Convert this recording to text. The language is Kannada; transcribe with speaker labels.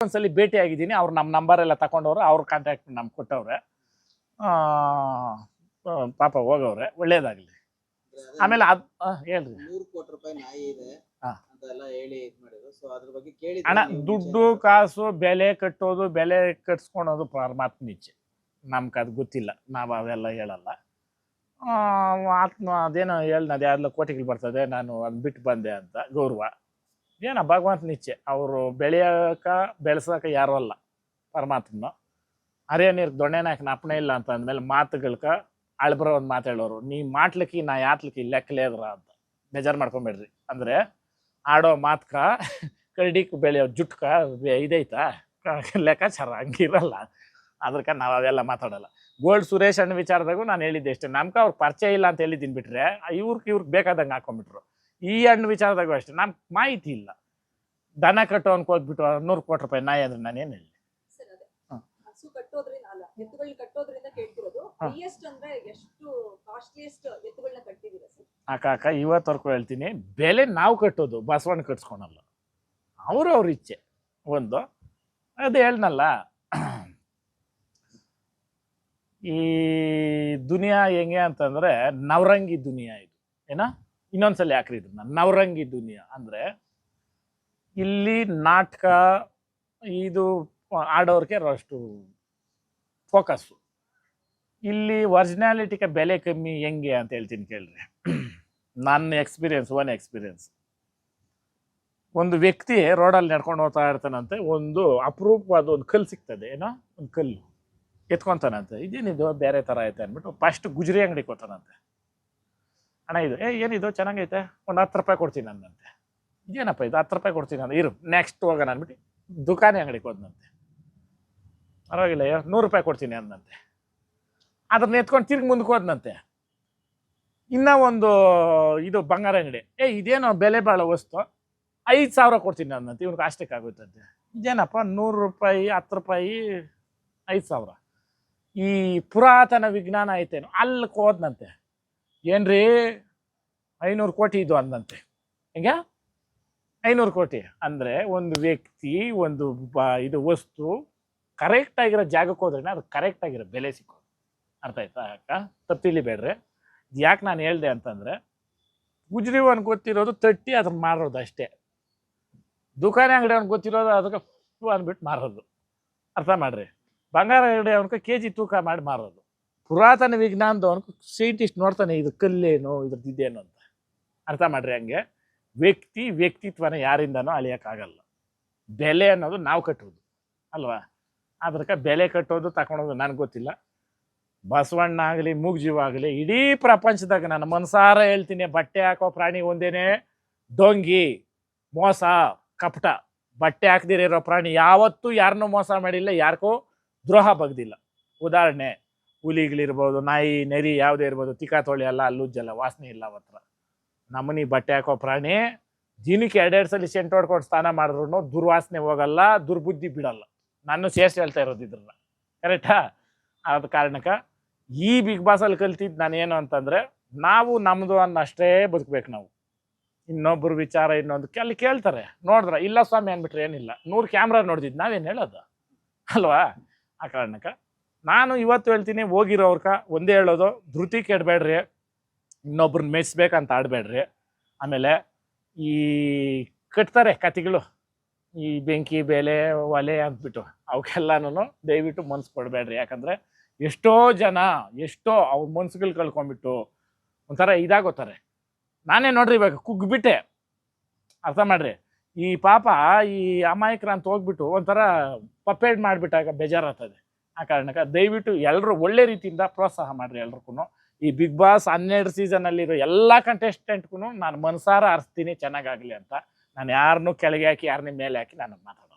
Speaker 1: ಒಂದ್ಸಲಿ ಭೇಟಿ ಆಗಿದ್ದೀನಿ ಅವ್ರು ನಮ್ಮ ನಂಬರ್ ಎಲ್ಲ ತಗೊಂಡವ್ರು ಅವ್ರ ಕಾಂಟ್ಯಾಕ್ಟ್ ನಮ್ಗೆ ಕೊಟ್ಟವ್ರೆ. ಪಾಪ ಹೋಗವ್ರೆ. ಒಳ್ಳೇದಾಗ್ಲಿ. ಆಮೇಲೆ ಅದ್ ಆ, ಹೇಳ್ರಿ.
Speaker 2: ನೂರು ಕೋಟಿ ರೂಪಾಯಿ ನಾಯಿ ಇದೆ
Speaker 1: ಹಾ.
Speaker 2: ಅಂತ ಎಲ್ಲ ಹೇಳಿ ಇದ್ ಮಾಡಿದ್ರು. ಸೊ ಅದ್ರ ಬಗ್ಗೆ ಕೇಳಿ
Speaker 1: ಹಣ ದುಡ್ಡು ಕಾಸು ಬೆಲೆ ಕಟ್ಟೋದು ಬೆಲೆ ಕಟ್ಸ್ಕೊಳೋದು ಪರಮಾತ್ಮ ಇಚ್ಛೆ. ನಮ್ಗೆ ಅದು ಗೊತ್ತಿಲ್ಲ. ನಾವು ಅವೆಲ್ಲ ಹೇಳಲ್ಲ. ಆ, ಆತ್ಮ ಅದೇನೋ ಅದ್ಯಾವ್ದಲ್ಲ ಕೋಟಿಗಳು ಬರ್ತದೆ. ನಾನು ಅದು ಬಿಟ್ಟು ಬಂದೆ ಅಂತ ಗೌರವ. ಏನೋ ಭಗವಂತ ನಿಚ್ಚೆ ಅವರು ಬೆಳೆಯೋಕ, ಬೆಳೆಸೋಕ ಯಾರೂ ಅಲ್ಲ. ಪರಮಾತ್ಮನ. ನೀರ್ ನೀರು ದೊಣ್ಣೆನಾಕ ಅಪ್ಪಣೆ ಇಲ್ಲ ಅಂತ ಅಂದಮೇಲೆ ಮಾತುಗಳ್ಕ ಅಳ್ಬರೋ ಒಂದು ಮಾತು ಹೇಳೋರು. ನೀ ಮಾಟ್ಲಿಕ್ಕಿ ನಾ ಯಾತ್ಲಿಕ್ಕೆ ಲೆಕ್ಕಲೇದ್ರ ಅಂತ. ಬೇಜಾರು ಮಾಡ್ಕೊಂಬೇಡ್ರಿ. ಅಂದರೆ ಆಡೋ ಮಾತ್ಕ ಕರ್ಡಿಕ್ ಬೆಳೆಯೋ ಜುಟ್ಕ ಇದೈತಾ? ಲೆಕ್ಕಾಚಾರ ಹಂಗಿರಲ್ಲ. ಅದಕ್ಕೆ ನಾವು ಅವೆಲ್ಲ ಮಾತಾಡಲ್ಲ. ಗೋಲ್ಡ್ ಸುರೇಶ್ ಅಣ್ಣ ವಿಚಾರದಾಗೂ ನಾನು ಹೇಳಿದ್ದೆ ಅಷ್ಟೇ. ನಮ್ಗೆ ಅವ್ರಿಗೆ ಪರಿಚಯ ಇಲ್ಲ ಅಂತ ಹೇಳಿದ್ದೀನಿ ಬಿಟ್ರೆ ಇವ್ರಿಗೆ ಇವ್ರಿಗೆ ಬೇಕಾದಂಗೆ ಹಾಕೊಂಡ್ಬಿಟ್ರು. ಈ ಹಣ್ಣು ವಿಚಾರದಾಗೂ ಅಷ್ಟೇ. ನಮ್ಗೆ ಮಾಹಿತಿ ಇಲ್ಲ. ದನ ಕಟ್ಟೋ ಅನ್ಕೋದ್ಬಿಟ್ಟು ನೂರು ಕೋಟಿ ರೂಪಾಯಿ ನಾಯಿ ಅಂದ್ರೆ ಏನು ಹೇಳಿ ಅಕ್ಕ ಇವತ್ತವರೆಗೂ ಹೇಳ್ತೀನಿ ಬೆಲೆ ನಾವು ಕಟ್ಟೋದು ಬಸವಣ್ಣ ಕಟ್ಸ್ಕೊಳಲ್ಲ. ಅವರು ಅವ್ರ ಇಚ್ಛೆ. ಒಂದು ಅದು ಹೇಳ್ನಲ್ಲ. ಈ ದುನಿಯಾ ಹೆಂಗೆ ಅಂತಂದ್ರೆ ನವರಂಗಿ ದುನಿಯಾ ಇದು. ಏನ? ಇನ್ನೊಂದ್ಸಲ ಯಾಕ್ರಿ ಇದನ್ನ ನವರಂಗಿ ದುನಿಯಾ. ಅಂದ್ರೆ ಇಲ್ಲಿ ನಾಟಕ, ಇದು ಆಡೋರ್ಗೆ ಅಷ್ಟು ಫೋಕಸ್ಸು. ಇಲ್ಲಿ ಒರಿಜಿನಾಲಿಟಿಗೆ ಬೆಲೆ ಕಮ್ಮಿ ಹೆಂಗೆ ಅಂತ ಹೇಳ್ತೀನಿ ಕೇಳ್ರಿ. ನನ್ನ ಎಕ್ಸ್ಪೀರಿಯನ್ಸ್, ಒನ್ ಎಕ್ಸ್ಪೀರಿಯನ್ಸ್. ಒಂದು ವ್ಯಕ್ತಿ ರೋಡಲ್ಲಿ ನಡ್ಕೊಂಡು ಹೋಗ್ತಾ ಇರ್ತಾನಂತೆ, ಒಂದು ಅಪರೂಪವಾದ ಒಂದು ಕಲ್ಲು ಸಿಗ್ತದೆ, ಏನೋ ಒಂದು ಕಲ್ಲು. ಎತ್ಕೊತಾನಂತೆ. ಇದೇನಿದು? ಬೇರೆ ಥರ ಐತೆ ಅಂದ್ಬಿಟ್ಟು ಫಸ್ಟ್ ಗುಜರಿ ಅಂಗಡಿಗೆ ಹೋಗ್ತಾನಂತೆ ಅಣ್ಣ, ಇದು, ಏ, ಏನಿದು? ಚೆನ್ನಾಗೈತೆ. ಒಂದು ಹತ್ತು ರೂಪಾಯಿ ಕೊಡ್ತೀನಿ ಅಂದಂತೆ ಏನಪ್ಪ ಇದು? ಹತ್ತು ರೂಪಾಯಿ ಕೊಡ್ತೀನಿ ಅಂದ್ರೆ ಇರು ನೆಕ್ಸ್ಟ್ ಹೋಗೋಣ ಅಂದ್ಬಿಟ್ಟು ದುಕಾನಿ ಅಂಗಡಿಗೆ ಹೋದಂತೆ ಪರವಾಗಿಲ್ಲ ನೂರು ರೂಪಾಯಿ ಕೊಡ್ತೀನಿ ಅಂದಂತೆ ಅದನ್ನ ಎತ್ಕೊಂಡು ತಿರ್ಗಿ ಮುಂದಕ್ಕೆ ಹೋದಂತೆ ಇನ್ನೂ ಒಂದು, ಇದು ಬಂಗಾರ ಅಂಗಡಿ. ಏ, ಇದೇನೋ ಬೆಲೆ ಬಾಳೋ ವಸ್ತು. ಐದು ಸಾವಿರ ಕೊಡ್ತೀನಿ ಅಂದಂತೆ ಇವ್ನಿಗೆ ಅಷ್ಟಕ್ಕೆ ಆಗುತ್ತಂತೆ ಇದೇನಪ್ಪ? ನೂರು ರೂಪಾಯಿ, ಹತ್ತು ರೂಪಾಯಿ, ಐದು ಸಾವಿರ. ಈ ಪುರಾತನ ವಿಜ್ಞಾನ ಐತೇನೋ ಅಲ್ಲಿ ಹೋದ್ನಂತೆ. ಏನ್ರಿ? ಐನೂರು ಕೋಟಿ ಇದು ಅಂದಂತೆ. ಹೆಂಗ? ಐನೂರು ಕೋಟಿ. ಅಂದರೆ ಒಂದು ವ್ಯಕ್ತಿ, ಒಂದು ಬ, ಇದು ವಸ್ತು ಕರೆಕ್ಟ್ ಆಗಿರೋ ಜಾಗಕ್ಕೆ ಹೋದ್ರೆ ಅದು ಕರೆಕ್ಟ್ ಆಗಿರೋ ಬೆಲೆ ಸಿಕ್ಕೋದು. ಅರ್ಥ ಆಯ್ತಾ? ಅಕ್ಕ ತಪ್ಪು ಇದು ಯಾಕೆ ನಾನು ಹೇಳ್ದೆ ಅಂತಂದ್ರೆ ಗುಜ್ರಿ ಅವ್ನು ಗೊತ್ತಿರೋದು ತಟ್ಟಿ ಅದನ್ನ ಮಾರೋದು ಅಷ್ಟೇ. ದುಕಾನೆ ಅಂಗಡಿ ಅವ್ನು ಗೊತ್ತಿರೋದು ಅದಕ್ಕೆ ಅಂದ್ಬಿಟ್ಟು ಮಾರೋದು. ಅರ್ಥ ಮಾಡ್ರಿ. ಬಂಗಾರ ಅಂಗಡಿ ಅವ್ನಕ್ಕೆ ಕೆ ಜಿ ತೂಕ ಮಾಡಿ ಮಾರೋದು. ಪುರಾತನ ವಿಜ್ಞಾನದವನ್ಕು ಸೈಂಟಿಸ್ಟ್ ನೋಡ್ತಾನೆ, ಇದು ಕಲ್ಲೇನು, ಇದ್ರದ್ದು ಇದೇನು ಅಂತ. ಅರ್ಥ ಮಾಡ್ರಿ ಹಂಗೆ. ವ್ಯಕ್ತಿ ವ್ಯಕ್ತಿತ್ವನ ಯಾರಿಂದನೂ ಅಳಿಯೋಕ್ಕಾಗಲ್ಲ. ಬೆಲೆ ಅನ್ನೋದು ನಾವು ಕಟ್ಟೋದು ಅಲ್ವಾ? ಅದಕ್ಕೆ ಬೆಲೆ ಕಟ್ಟೋದು ತಗೊಳೋದು ನನಗೆ ಗೊತ್ತಿಲ್ಲ. ಬಸವಣ್ಣ ಆಗಲಿ, ಮೂಗ್ಜೀವ ಆಗಲಿ, ಇಡೀ ಪ್ರಪಂಚದಾಗ ನಾನು ಮನಸಾರ ಹೇಳ್ತೀನಿ, ಬಟ್ಟೆ ಹಾಕೋ ಪ್ರಾಣಿ ಒಂದೇನೆ, ಡೊಂಗಿ, ಮೋಸ, ಕಪಟ. ಬಟ್ಟೆ ಹಾಕ್ದಿರೋ ಪ್ರಾಣಿ ಯಾವತ್ತೂ ಯಾರನ್ನೂ ಮೋಸ ಮಾಡಿಲ್ಲ ಯಾರಿಗೂ ದ್ರೋಹ ಬಗ್ದಿಲ್ಲ. ಉದಾಹರಣೆ ಹುಲಿಗಳಿರ್ಬೋದು, ನಾಯಿ, ನೆರಿ ಯಾವುದೇ ಇರ್ಬೋದು, ತಿಕಾ ತೊಳಿ ಅಲ್ಲ ಅಲ್ಲುಜ್ಜಲ್ಲ ವಾಸನೆ ಇಲ್ಲ ಅವತ್ರ. ನಮ್ಮನಿ ಬಟ್ಟೆ ಹಾಕೋ ಪ್ರಾಣಿ, ದಿನಕ್ಕೆ ಎರಡೆರಡು ಸಲ ಸೆಂಟ್ ಹೊಡ್ಕೊಂಡು ಸ್ನಾನ ಮಾಡಿದ್ರು ದುರ್ವಾಸನೆ ಹೋಗಲ್ಲ, ದುರ್ಬುದ್ಧಿ ಬಿಡಲ್ಲ. ನಾನು ಸೇರ್ಸಿ ಹೇಳ್ತಾ ಇರೋದು ಇದ್ರನ್ನ. ಕರೆಕ್ಟಾ ಆದ ಕಾರಣಕ್ಕೆ ಈ ಬಿಗ್ ಬಾಸಲ್ಲಿ ಕಲ್ತಿದ್ದು ನಾನೇನು ಅಂತಂದರೆ, ನಾವು ನಮ್ಮದು ಅನ್ನಷ್ಟೇ ಬದುಕಬೇಕು ನಾವು. ಇನ್ನೊಬ್ಬರು ವಿಚಾರ, ಇನ್ನೊಂದು ಅಲ್ಲಿ ಕೇಳ್ತಾರೆ. ನೋಡಿದ್ರೆ, ಇಲ್ಲ ಸ್ವಾಮಿ ಅಂದ್ಬಿಟ್ರೆ ಏನಿಲ್ಲ. ನೂರು ಕ್ಯಾಮ್ರಾ ನೋಡ್ದಿದ್ದು ನಾವೇನು ಹೇಳೋದು? ಅಲ್ವಾ? ಆ ಕಾರಣಕ್ಕೆ ನಾನು ಇವತ್ತು ಹೇಳ್ತೀನಿ, ಹೋಗಿರೋರ್ಕ ಒಂದೇ ಹೇಳೋದು, ಧೃತಿ ಕೆಡಬೇಡ್ರಿ, ಇನ್ನೊಬ್ರನ್ನ ಮೆಚ್ಬೇಕಂತ ಆಡಬೇಡ್ರಿ. ಆಮೇಲೆ ಈ ಕಟ್ತಾರೆ ಕತೆಗಳು ಈ ಬೆಂಕಿ ಬೇಲೆ, ಒಲೆ ಅಂದ್ಬಿಟ್ಟು ಅವಕ್ಕೆಲ್ಲನೂ ದಯವಿಟ್ಟು ಮನ್ಸು ಕೊಡಬೇಡ್ರಿ. ಯಾಕಂದರೆ ಎಷ್ಟೋ ಜನ, ಎಷ್ಟೋ ಅವ್ರ ಮನ್ಸುಗಳು ಕಳ್ಕೊಂಡ್ಬಿಟ್ಟು ಒಂಥರ ಇದಾಗೋತಾರೆ. ನಾನೇ ನೋಡ್ರಿ ಇವಾಗ ಕುಗ್ಬಿಟ್ಟೆ. ಅರ್ಥ ಮಾಡ್ರಿ, ಈ ಪಾಪ ಈ ಅಮಾಯಕರ ಅಂತ ಹೋಗ್ಬಿಟ್ಟು ಒಂಥರ ಪಪ್ಪೇಡ್ ಮಾಡಿಬಿಟ್ಟಾಗ ಬೇಜಾರಾಗ್ತದೆ. ಆ ಕಾರಣಕ್ಕೆ ದಯವಿಟ್ಟು ಎಲ್ಲರೂ ಒಳ್ಳೆ ರೀತಿಯಿಂದ ಪ್ರೋತ್ಸಾಹ ಮಾಡಿರಿ ಎಲ್ರಿಗೂ ಈ ಬಿಗ್ ಬಾಸ್ ಹನ್ನೆರಡು ಸೀಸನಲ್ಲಿರೋ ಎಲ್ಲ ಕಂಟೆಸ್ಟೆಂಟ್ಗೂ ನಾನು ಮನಸಾರ ಹರಿಸ್ತೀನಿ ಚೆನ್ನಾಗಾಗಲಿ ಅಂತ. ನಾನು ಯಾರನ್ನೂ ಕೆಳಗೆ ಹಾಕಿ ಯಾರನ್ನ ಮೇಲೆ ಹಾಕಿ ನಾನು ಮಾತಾಡ್ತೀನಿ.